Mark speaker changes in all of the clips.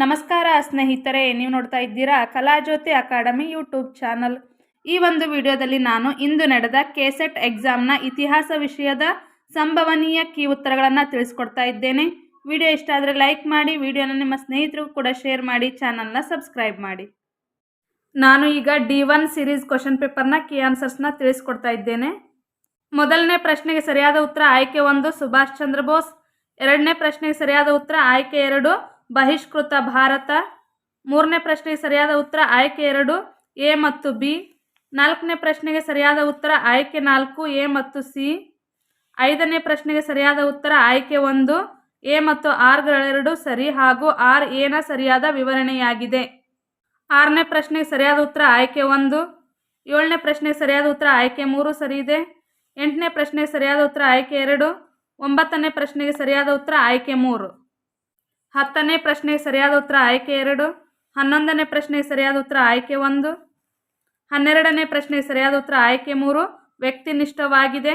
Speaker 1: ನಮಸ್ಕಾರ ಸ್ನೇಹಿತರೆ, ನೀವು ನೋಡ್ತಾ ಇದ್ದೀರಾ ಕಲಾಜ್ಯೋತಿ ಅಕಾಡೆಮಿ ಯೂಟ್ಯೂಬ್ ಚಾನಲ್. ಈ ಒಂದು ವಿಡಿಯೋದಲ್ಲಿ ನಾನು ಇಂದು ನಡೆದ ಕೆಸೆಟ್ ಎಕ್ಸಾಮ್ನ ಇತಿಹಾಸ ವಿಷಯದ ಸಂಭವನೀಯ ಕೀ ಉತ್ತರಗಳನ್ನು ತಿಳಿಸ್ಕೊಡ್ತಾ ಇದ್ದೇನೆ. ವಿಡಿಯೋ ಇಷ್ಟ ಆದರೆ ಲೈಕ್ ಮಾಡಿ, ವಿಡಿಯೋನ ನಿಮ್ಮ ಸ್ನೇಹಿತರಿಗೂ ಕೂಡ ಶೇರ್ ಮಾಡಿ, ಚಾನಲ್ನ ಸಬ್ಸ್ಕ್ರೈಬ್ ಮಾಡಿ. ನಾನು ಈಗ D one series question paper key ಆನ್ಸರ್ಸ್ನ ತಿಳಿಸ್ಕೊಡ್ತಾ ಇದ್ದೇನೆ. ಮೊದಲನೇ ಪ್ರಶ್ನೆಗೆ ಸರಿಯಾದ ಉತ್ತರ ಆಯ್ಕೆ ಒಂದು ಸುಭಾಷ್ ಚಂದ್ರ ಬೋಸ್, ಎರಡನೇ ಪ್ರಶ್ನೆಗೆ ಸರಿಯಾದ ಉತ್ತರ ಆಯ್ಕೆ ಎರಡು ಬಹಿಷ್ಕೃತ ಭಾರತ. ಮೂರನೇ ಪ್ರಶ್ನೆಗೆ ಸರಿಯಾದ ಉತ್ತರ ಆಯ್ಕೆ ಎರಡು, ಎ ಮತ್ತು ಬಿ. ನಾಲ್ಕನೇ ಪ್ರಶ್ನೆಗೆ ಸರಿಯಾದ ಉತ್ತರ ಆಯ್ಕೆ ನಾಲ್ಕು, ಎ ಮತ್ತು ಸಿ. ಐದನೇ ಪ್ರಶ್ನೆಗೆ ಸರಿಯಾದ ಉತ್ತರ ಆಯ್ಕೆ ಒಂದು, ಎ ಮತ್ತು ಆರ್ಗಳೆರಡು ಸರಿ ಹಾಗೂ ಆರ್ ಎನ ಸರಿಯಾದ ವಿವರಣೆಯಾಗಿದೆ. ಆರನೇ ಪ್ರಶ್ನೆಗೆ ಸರಿಯಾದ ಉತ್ತರ ಆಯ್ಕೆ ಒಂದು, ಏಳನೇ ಪ್ರಶ್ನೆಗೆ ಸರಿಯಾದ ಉತ್ತರ ಆಯ್ಕೆ ಮೂರು ಸರಿ ಇದೆ. ಎಂಟನೇ ಪ್ರಶ್ನೆಗೆ ಸರಿಯಾದ ಉತ್ತರ ಆಯ್ಕೆ ಎರಡು, ಒಂಬತ್ತನೇ ಪ್ರಶ್ನೆಗೆ ಸರಿಯಾದ ಉತ್ತರ ಆಯ್ಕೆ ಮೂರು. ಹತ್ತನೇ ಪ್ರಶ್ನೆಗೆ ಸರಿಯಾದ ಉತ್ತರ ಆಯ್ಕೆ ಎರಡು, ಹನ್ನೊಂದನೇ ಪ್ರಶ್ನೆಗೆ ಸರಿಯಾದ ಉತ್ತರ ಆಯ್ಕೆ ಒಂದು, ಹನ್ನೆರಡನೇ ಪ್ರಶ್ನೆಗೆ ಸರಿಯಾದ ಉತ್ತರ ಆಯ್ಕೆ ಮೂರು, ವ್ಯಕ್ತಿನಿಷ್ಠವಾಗಿದೆ.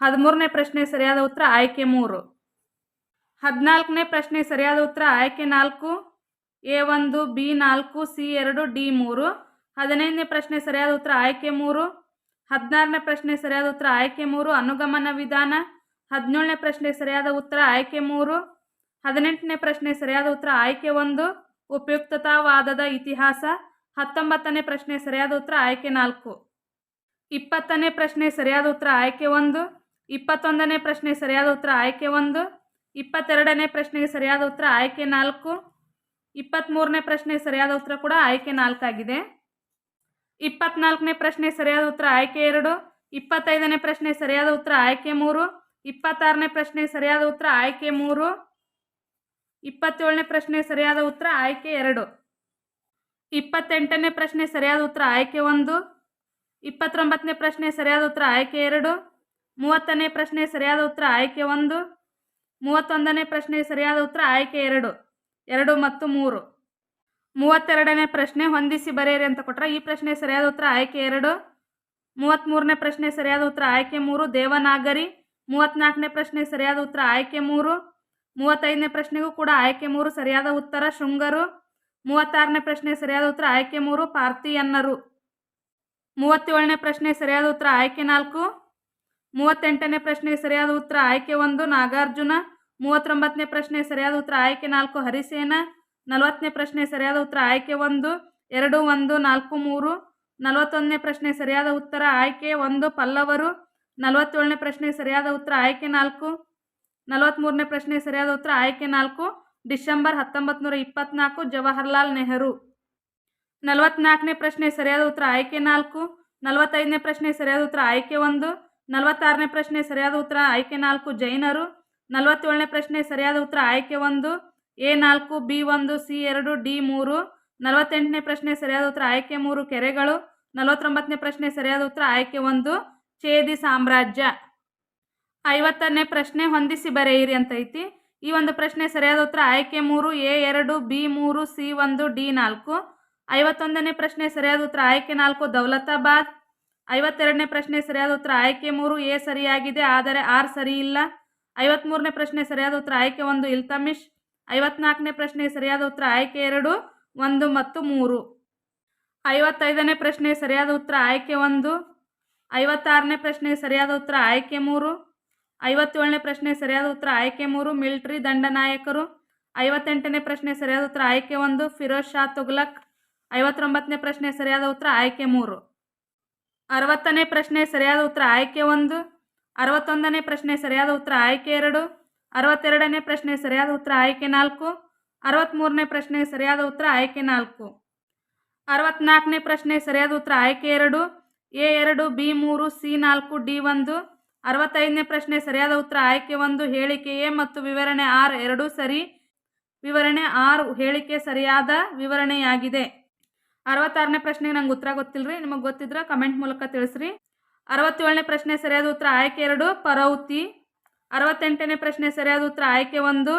Speaker 1: ಹದಿಮೂರನೇ ಪ್ರಶ್ನೆಗೆ ಸರಿಯಾದ ಉತ್ತರ ಆಯ್ಕೆ ಮೂರು. ಹದಿನಾಲ್ಕನೇ ಪ್ರಶ್ನೆಗೆ ಸರಿಯಾದ ಉತ್ತರ ಆಯ್ಕೆ ನಾಲ್ಕು, ಎ ಒಂದು, ಬಿ ನಾಲ್ಕು, ಸಿ ಎರಡು, ಡಿ ಮೂರು. ಹದಿನೈದನೇ ಪ್ರಶ್ನೆ ಸರಿಯಾದ ಉತ್ತರ ಆಯ್ಕೆ ಮೂರು, ಹದಿನಾರನೇ ಪ್ರಶ್ನೆ ಸರಿಯಾದ ಉತ್ತರ ಆಯ್ಕೆ ಮೂರು, ಅನುಗಮನ ವಿಧಾನ. ಹದಿನೇಳನೇ ಪ್ರಶ್ನೆ ಸರಿಯಾದ ಉತ್ತರ ಆಯ್ಕೆ ಮೂರು ಹದಿನೆಂಟನೇ ಪ್ರಶ್ನೆ ಸರಿಯಾದ ಉತ್ತರ ಆಯ್ಕೆ ಒಂದು, ಉಪಯುಕ್ತತಾವಾದದ ಇತಿಹಾಸ. ಹತ್ತೊಂಬತ್ತನೇ ಪ್ರಶ್ನೆ ಸರಿಯಾದ ಉತ್ತರ ಆಯ್ಕೆ ನಾಲ್ಕು. ಇಪ್ಪತ್ತನೇ ಪ್ರಶ್ನೆ ಸರಿಯಾದ ಉತ್ತರ ಆಯ್ಕೆ ಒಂದು, ಇಪ್ಪತ್ತೊಂದನೇ ಪ್ರಶ್ನೆ ಸರಿಯಾದ ಉತ್ತರ ಆಯ್ಕೆ ಒಂದು, ಇಪ್ಪತ್ತೆರಡನೇ ಪ್ರಶ್ನೆಗೆ ಸರಿಯಾದ ಉತ್ತರ ಆಯ್ಕೆ ನಾಲ್ಕು ಇಪ್ಪತ್ತ್ಮೂರನೇ ಪ್ರಶ್ನೆ ಸರಿಯಾದ ಉತ್ತರ ಕೂಡ ಆಯ್ಕೆ ನಾಲ್ಕಾಗಿದೆ. ಇಪ್ಪತ್ನಾಲ್ಕನೇ ಪ್ರಶ್ನೆ ಸರಿಯಾದ ಉತ್ತರ ಆಯ್ಕೆ ಎರಡು, ಇಪ್ಪತ್ತೈದನೇ ಪ್ರಶ್ನೆ ಸರಿಯಾದ ಉತ್ತರ ಆಯ್ಕೆ ಮೂರು, ಇಪ್ಪತ್ತಾರನೇ ಪ್ರಶ್ನೆ ಸರಿಯಾದ ಉತ್ತರ ಆಯ್ಕೆ ಮೂರು ಇಪ್ಪತ್ತೇಳನೇ ಪ್ರಶ್ನೆ ಸರಿಯಾದ ಉತ್ತರ ಆಯ್ಕೆ ಎರಡು. ಇಪ್ಪತ್ತೆಂಟನೇ ಪ್ರಶ್ನೆ ಸರಿಯಾದ ಉತ್ತರ ಆಯ್ಕೆ ಒಂದು. ಇಪ್ಪತ್ತೊಂಬತ್ತನೇ ಪ್ರಶ್ನೆ ಸರಿಯಾದ ಉತ್ತರ ಆಯ್ಕೆ ಎರಡು. ಮೂವತ್ತನೇ ಪ್ರಶ್ನೆ ಸರಿಯಾದ ಉತ್ತರ ಆಯ್ಕೆ ಒಂದು. ಮೂವತ್ತೊಂದನೇ ಪ್ರಶ್ನೆ ಸರಿಯಾದ ಉತ್ತರ ಆಯ್ಕೆ ಎರಡು. ಎರಡು ಮತ್ತು ಮೂರು. ಮೂವತ್ತೆರಡನೇ ಪ್ರಶ್ನೆ ಹೊಂದಿಸಿ ಬರೆಯಿರಿ ಅಂತ ಕೊಟ್ಟರೆ ಈ ಪ್ರಶ್ನೆ ಸರಿಯಾದ ಉತ್ತರ ಆಯ್ಕೆ ಎರಡು. ಮೂವತ್ತ್ಮೂರನೇ ಪ್ರಶ್ನೆ ಸರಿಯಾದ ಉತ್ತರ ಆಯ್ಕೆ ಮೂರು. ದೇವನಾಗರಿ. ಮೂವತ್ತ್ನಾಲ್ಕನೇ ಪ್ರಶ್ನೆ ಸರಿಯಾದ ಉತ್ತರ ಆಯ್ಕೆ ಮೂರು. ಮೂವತ್ತೈದನೇ ಪ್ರಶ್ನೆಗೂ ಕೂಡ ಆಯ್ಕೆ ಮೂರು ಸರಿಯಾದ ಉತ್ತರ, ಶೃಂಗರು. ಮೂವತ್ತಾರನೇ ಪ್ರಶ್ನೆ ಸರಿಯಾದ ಉತ್ತರ ಆಯ್ಕೆ ಮೂರು, ಪಾರ್ಥಿಯನ್ನರು. ಮೂವತ್ತೇಳನೇ ಪ್ರಶ್ನೆ ಸರಿಯಾದ ಉತ್ತರ ಆಯ್ಕೆ ನಾಲ್ಕು. ಮೂವತ್ತೆಂಟನೇ ಪ್ರಶ್ನೆಗೆ ಸರಿಯಾದ ಉತ್ತರ ಆಯ್ಕೆ ಒಂದು, ನಾಗಾರ್ಜುನ. ಮೂವತ್ತೊಂಬತ್ತನೇ ಪ್ರಶ್ನೆ ಸರಿಯಾದ ಉತ್ತರ ಆಯ್ಕೆ ನಾಲ್ಕು, ಹರಿಸೇನ. ನಲವತ್ತನೇ ಪ್ರಶ್ನೆ ಸರಿಯಾದ ಉತ್ತರ ಆಯ್ಕೆ ಒಂದು, ಎರಡು, ಒಂದು, ನಾಲ್ಕು, ಮೂರು. ನಲವತ್ತೊಂದನೇ ಪ್ರಶ್ನೆ ಸರಿಯಾದ ಉತ್ತರ ಆಯ್ಕೆ ಒಂದು, ಪಲ್ಲವರು. ನಲವತ್ತೇಳನೇ ಪ್ರಶ್ನೆ ಸರಿಯಾದ ಉತ್ತರ ಆಯ್ಕೆ ನಾಲ್ಕು. ನಲವತ್ತ್ಮೂರನೇ ಪ್ರಶ್ನೆ ಸರಿಯಾದ ಉತ್ತರ ಆಯ್ಕೆ ನಾಲ್ಕು, ಡಿಸೆಂಬರ್ ಹತ್ತೊಂಬತ್ತು ನೂರ ಇಪ್ಪತ್ತ್ನಾಲ್ಕು ಜವಾಹರ್ಲಾಲ್ ನೆಹರು. ನಲವತ್ತ್ನಾಲ್ಕನೇ ಪ್ರಶ್ನೆ ಸರಿಯಾದ ಉತ್ತರ ಆಯ್ಕೆ ನಾಲ್ಕು, ನಲವತ್ತೈದನೇ ಪ್ರಶ್ನೆ ಸರಿಯಾದ ಉತ್ತರ ಆಯ್ಕೆ ಒಂದು, ನಲವತ್ತಾರನೇ ಪ್ರಶ್ನೆ ಸರಿಯಾದ ಉತ್ತರ ಆಯ್ಕೆ ನಾಲ್ಕು ಜೈನರು, ನಲವತ್ತೇಳನೇ ಪ್ರಶ್ನೆ ಸರಿಯಾದ ಉತ್ತರ ಆಯ್ಕೆ ಒಂದು, ಎ ನಾಲ್ಕು, ಬಿ ಒಂದು, ಸಿ ಎರಡು, ಡಿ ಮೂರು, ನಲವತ್ತೆಂಟನೇ ಪ್ರಶ್ನೆ ಸರಿಯಾದ ಉತ್ತರ ಆಯ್ಕೆ ಮೂರು ಕೆರೆಗಳು, ನಲವತ್ತೊಂಬತ್ತನೇ ಪ್ರಶ್ನೆ ಸರಿಯಾದ ಉತ್ತರ ಆಯ್ಕೆ ಒಂದು, ಛೇದಿ ಸಾಮ್ರಾಜ್ಯ. ಐವತ್ತನೇ ಪ್ರಶ್ನೆ ಹೊಂದಿಸಿ ಬರೆಯಿರಿ ಅಂತ ಐತಿ ಈ ಒಂದು ಪ್ರಶ್ನೆ ಸರಿಯಾದ ಉತ್ತರ ಆಯ್ಕೆ ಮೂರು, ಎ ಎರಡು, ಬಿ ಮೂರು, ಸಿ ಒಂದು, ಡಿ ನಾಲ್ಕು. ಐವತ್ತೊಂದನೇ ಪ್ರಶ್ನೆ ಸರಿಯಾದ ಉತ್ತರ ಆಯ್ಕೆ ನಾಲ್ಕು, ದೌಲತಾಬಾದ್. ಐವತ್ತೆರಡನೇ ಪ್ರಶ್ನೆ ಸರಿಯಾದ ಉತ್ತರ ಆಯ್ಕೆ ಮೂರು, ಎ ಸರಿಯಾಗಿದೆ, ಆದರೆ ಆರ್ ಸರಿ ಇಲ್ಲ. ಐವತ್ತ್ಮೂರನೇ ಪ್ರಶ್ನೆ ಸರಿಯಾದ ಉತ್ತರ ಆಯ್ಕೆ ಒಂದು ಇಲ್ತಮಿಶ್ ಐವತ್ನಾಲ್ಕನೇ ಪ್ರಶ್ನೆ ಸರಿಯಾದ ಉತ್ತರ ಆಯ್ಕೆ ಎರಡು, ಒಂದು ಮತ್ತು ಮೂರು. ಐವತ್ತೈದನೇ ಪ್ರಶ್ನೆ ಸರಿಯಾದ ಉತ್ತರ ಆಯ್ಕೆ ಒಂದು. ಐವತ್ತಾರನೇ ಪ್ರಶ್ನೆ ಸರಿಯಾದ ಉತ್ತರ ಆಯ್ಕೆ ಮೂರು. ಐವತ್ತೇಳನೇ ಪ್ರಶ್ನೆ ಸರಿಯಾದ ಉತ್ತರ ಆಯ್ಕೆ ಮೂರು, ಮಿಲ್ಟ್ರಿ ದಂಡನಾಯಕರು ಐವತ್ತೆಂಟನೇ ಪ್ರಶ್ನೆ ಸರಿಯಾದ ಉತ್ತರ ಆಯ್ಕೆ ಒಂದು, ಫಿರೋಜ್ ಶಾ ತುಗ್ಲಕ್. ಐವತ್ತೊಂಬತ್ತನೇ ಪ್ರಶ್ನೆ ಸರಿಯಾದ ಉತ್ತರ ಆಯ್ಕೆ ಮೂರು. ಅರವತ್ತನೇ ಪ್ರಶ್ನೆ ಸರಿಯಾದ ಉತ್ತರ ಆಯ್ಕೆ ಒಂದು, ಅರವತ್ತೊಂದನೇ ಪ್ರಶ್ನೆ ಸರಿಯಾದ ಉತ್ತರ ಆಯ್ಕೆ ಎರಡು, ಅರವತ್ತೆರಡನೇ ಪ್ರಶ್ನೆ ಸರಿಯಾದ ಉತ್ತರ ಆಯ್ಕೆ ನಾಲ್ಕು ಅರವತ್ತ್ಮೂರನೇ ಪ್ರಶ್ನೆ ಸರಿಯಾದ ಉತ್ತರ ಆಯ್ಕೆ ನಾಲ್ಕು. ಅರವತ್ನಾಲ್ಕನೇ ಪ್ರಶ್ನೆ ಸರಿಯಾದ ಉತ್ತರ ಆಯ್ಕೆ ಎರಡು, ಎ ಎರಡು, ಬಿ ಮೂರು, ಸಿ ನಾಲ್ಕು, ಡಿ ಒಂದು ಅರವತ್ತೈದನೇ ಪ್ರಶ್ನೆ ಸರಿಯಾದ ಉತ್ತರ ಆಯ್ಕೆ ಒಂದು, ಹೇಳಿಕೆ ಎ ಮತ್ತು ವಿವರಣೆ ಆರ್ ಎರಡೂ ಸರಿ. ವಿವರಣೆ ಆರ್, ಹೇಳಿಕೆ ಸರಿಯಾದ ವಿವರಣೆಯಾಗಿದೆ. ಅರವತ್ತಾರನೇ ಪ್ರಶ್ನೆಗೆ ನಂಗೆ ಉತ್ತರ ಗೊತ್ತಿಲ್ಲರಿ ನಿಮಗೆ ಗೊತ್ತಿದ್ರೆ ಕಮೆಂಟ್ ಮೂಲಕ ತಿಳಿಸ್ರಿ. ಅರವತ್ತೇಳನೇ ಪ್ರಶ್ನೆ ಸರಿಯಾದ ಉತ್ತರ ಆಯ್ಕೆ ಎರಡು, ಪರೌತಿ. ಅರವತ್ತೆಂಟನೇ ಪ್ರಶ್ನೆ ಸರಿಯಾದ ಉತ್ತರ ಆಯ್ಕೆ ಒಂದು.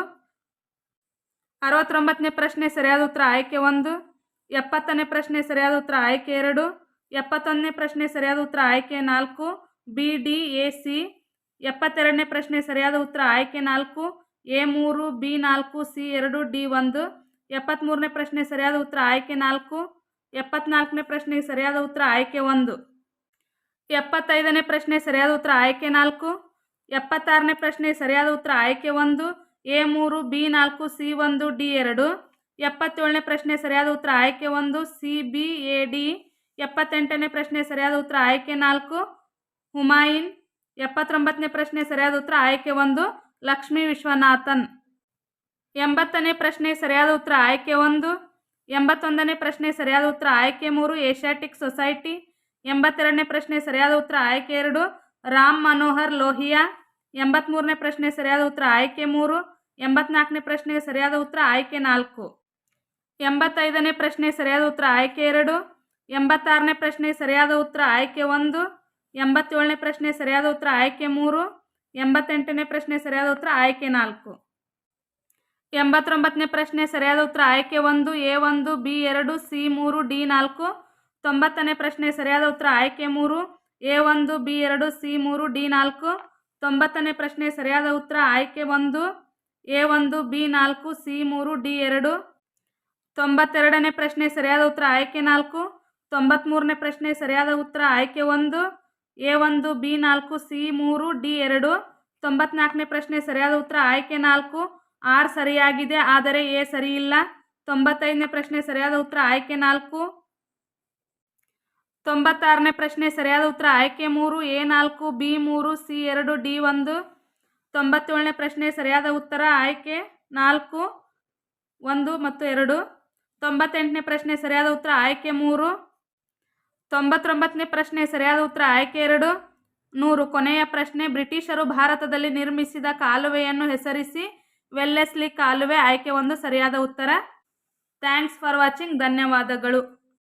Speaker 1: ಅರವತ್ತೊಂಬತ್ತನೇ ಪ್ರಶ್ನೆ ಸರಿಯಾದ ಉತ್ತರ ಆಯ್ಕೆ ಒಂದು. ಎಪ್ಪತ್ತನೇ ಪ್ರಶ್ನೆ ಸರಿಯಾದ ಉತ್ತರ ಆಯ್ಕೆ ಎರಡು. ಎಪ್ಪತ್ತೊಂದನೇ ಪ್ರಶ್ನೆ ಸರಿಯಾದ ಉತ್ತರ ಆಯ್ಕೆ ನಾಲ್ಕು. B, D, A, C. ಎಪ್ಪತ್ತೆರಡನೇ ಪ್ರಶ್ನೆ ಸರಿಯಾದ ಉತ್ತರ ಆಯ್ಕೆ ನಾಲ್ಕು, ಎ ಮೂರು, ಬಿ ನಾಲ್ಕು, ಸಿ ಎರಡು, ಡಿ ಒಂದು. ಎಪ್ಪತ್ತ್ಮೂರನೇ ಪ್ರಶ್ನೆ ಸರಿಯಾದ ಉತ್ತರ ಆಯ್ಕೆ ನಾಲ್ಕು, ಎಪ್ಪತ್ನಾಲ್ಕನೇ ಪ್ರಶ್ನೆಗೆ ಸರಿಯಾದ ಉತ್ತರ ಆಯ್ಕೆ ಒಂದು. ಎಪ್ಪತ್ತೈದನೇ ಪ್ರಶ್ನೆ ಸರಿಯಾದ ಉತ್ತರ ಆಯ್ಕೆ ನಾಲ್ಕು, ಎಪ್ಪತ್ತಾರನೇ ಪ್ರಶ್ನೆ ಸರಿಯಾದ ಉತ್ತರ ಆಯ್ಕೆ ಒಂದು, ಎ ಮೂರು, ಬಿ ನಾಲ್ಕು, ಸಿ ಒಂದು, ಡಿ ಎರಡು. ಎಪ್ಪತ್ತೇಳನೇ ಪ್ರಶ್ನೆ ಸರಿಯಾದ ಉತ್ತರ ಆಯ್ಕೆ ಒಂದು, ಸಿ, ಬಿ, ಎ, ಡಿ. ಎಪ್ಪತ್ತೆಂಟನೇ ಪ್ರಶ್ನೆ ಸರಿಯಾದ ಉತ್ತರ ಆಯ್ಕೆ ನಾಲ್ಕು ಹುಮಾಯಿನ್ ಎಪ್ಪತ್ತೊಂಬತ್ತನೇ ಪ್ರಶ್ನೆ ಸರಿಯಾದ ಉತ್ತರ ಆಯ್ಕೆ ಒಂದು, ಲಕ್ಷ್ಮೀ ವಿಶ್ವನಾಥನ್. ಎಂಬತ್ತನೇ ಪ್ರಶ್ನೆ ಸರಿಯಾದ ಉತ್ತರ ಆಯ್ಕೆ ಒಂದು, ಎಂಬತ್ತೊಂದನೇ ಪ್ರಶ್ನೆ ಸರಿಯಾದ ಉತ್ತರ ಆಯ್ಕೆ ಮೂರು, ಏಷ್ಯಾಟಿಕ್ ಸೊಸೈಟಿ. ಎಂಬತ್ತೆರಡನೇ ಪ್ರಶ್ನೆ ಸರಿಯಾದ ಉತ್ತರ ಆಯ್ಕೆ ಎರಡು, ರಾಮ್ ಮನೋಹರ್ ಲೋಹಿಯಾ. ಎಂಬತ್ತ್ಮೂರನೇ ಪ್ರಶ್ನೆ ಸರಿಯಾದ ಉತ್ತರ ಆಯ್ಕೆ ಮೂರು, ಎಂಬತ್ನಾಲ್ಕನೇ ಪ್ರಶ್ನೆಗೆ ಸರಿಯಾದ ಉತ್ತರ ಆಯ್ಕೆ ನಾಲ್ಕು. ಎಂಬತ್ತೈದನೇ ಪ್ರಶ್ನೆ ಸರಿಯಾದ ಉತ್ತರ ಆಯ್ಕೆ ಎರಡು, ಎಂಬತ್ತಾರನೇ ಪ್ರಶ್ನೆ ಸರಿಯಾದ ಉತ್ತರ ಆಯ್ಕೆ ಒಂದು ಎಂಬತ್ತೇಳನೇ ಪ್ರಶ್ನೆ ಸರಿಯಾದ ಉತ್ತರ ಆಯ್ಕೆ ಮೂರು, ಎಂಬತ್ತೆಂಟನೇ ಪ್ರಶ್ನೆ ಸರಿಯಾದ ಉತ್ತರ ಆಯ್ಕೆ ನಾಲ್ಕು. ಎಂಬತ್ತೊಂಬತ್ತನೇ ಪ್ರಶ್ನೆ ಸರಿಯಾದ ಉತ್ತರ ಆಯ್ಕೆ ಒಂದು, ಎ ಒಂದು, ಬಿ ಎರಡು, ಸಿ ಮೂರು, ಡಿ ನಾಲ್ಕು. ತೊಂಬತ್ತನೇ ಪ್ರಶ್ನೆ ಸರಿಯಾದ ಉತ್ತರ ಆಯ್ಕೆ ಮೂರು, ಎ ಒಂದು, ಬಿ ಎರಡು, ಸಿ ಮೂರು, ಡಿ ನಾಲ್ಕು. ತೊಂಬತ್ತನೇ ಪ್ರಶ್ನೆ ಸರಿಯಾದ ಉತ್ತರ ಆಯ್ಕೆ ಒಂದು, ಎ ಒಂದು, ಬಿ ನಾಲ್ಕು, ಸಿ ಮೂರು, ಡಿ ಎರಡು. ತೊಂಬತ್ತೆರಡನೇ ಪ್ರಶ್ನೆ ಸರಿಯಾದ ಉತ್ತರ ಆಯ್ಕೆ ನಾಲ್ಕು. ತೊಂಬತ್ತ್ಮೂರನೇ ಪ್ರಶ್ನೆ ಸರಿಯಾದ ಉತ್ತರ ಆಯ್ಕೆ ಒಂದು ಎ ಒಂದು, ಬಿ ನಾಲ್ಕು, ಸಿ ಮೂರು, ಡಿ ಎರಡು. ತೊಂಬತ್ನಾಲ್ಕನೇ ಪ್ರಶ್ನೆ ಸರಿಯಾದ ಉತ್ತರ ಆಯ್ಕೆ ನಾಲ್ಕು. ಆರ್ ಸರಿಯಾಗಿದೆ, ಆದರೆ ಎ ಸರಿಯಿಲ್ಲ. ತೊಂಬತ್ತೈದನೇ ಪ್ರಶ್ನೆ ಸರಿಯಾದ ಉತ್ತರ ಆಯ್ಕೆ ನಾಲ್ಕು. ತೊಂಬತ್ತಾರನೇ ಪ್ರಶ್ನೆ ಸರಿಯಾದ ಉತ್ತರ ಆಯ್ಕೆ ಮೂರು. ಎ ನಾಲ್ಕು, ಬಿ ಮೂರು, ಸಿ ಎರಡು, ಡಿ ಒಂದು. ತೊಂಬತ್ತೇಳನೇ ಪ್ರಶ್ನೆ ಸರಿಯಾದ ಉತ್ತರ ಆಯ್ಕೆ ನಾಲ್ಕು, ಒಂದು ಮತ್ತು ಎರಡು. ತೊಂಬತ್ತೆಂಟನೇ ಪ್ರಶ್ನೆ ಸರಿಯಾದ ಉತ್ತರ ಆಯ್ಕೆ ಮೂರು. ತೊಂಬತ್ತೊಂಬತ್ತನೇ ಪ್ರಶ್ನೆ, ಸರಿಯಾದ ಉತ್ತರ, ಆಯ್ಕೆ ಎರಡು. ನೂರು. ಕೊನೆಯ ಪ್ರಶ್ನೆ, ಬ್ರಿಟಿಷರು ಭಾರತದಲ್ಲಿ ನಿರ್ಮಿಸಿದ ಕಾಲುವೆಯನ್ನು ಹೆಸರಿಸಿ, ವೆಲ್ಲೆಸ್ಲಿ ಕಾಲುವೆ, ಆಯ್ಕೆ ಒಂದು, ಸರಿಯಾದ ಉತ್ತರ. ಥ್ಯಾಂಕ್ಸ್ ಫಾರ್ ವಾಚಿಂಗ್, ಧನ್ಯವಾದಗಳು.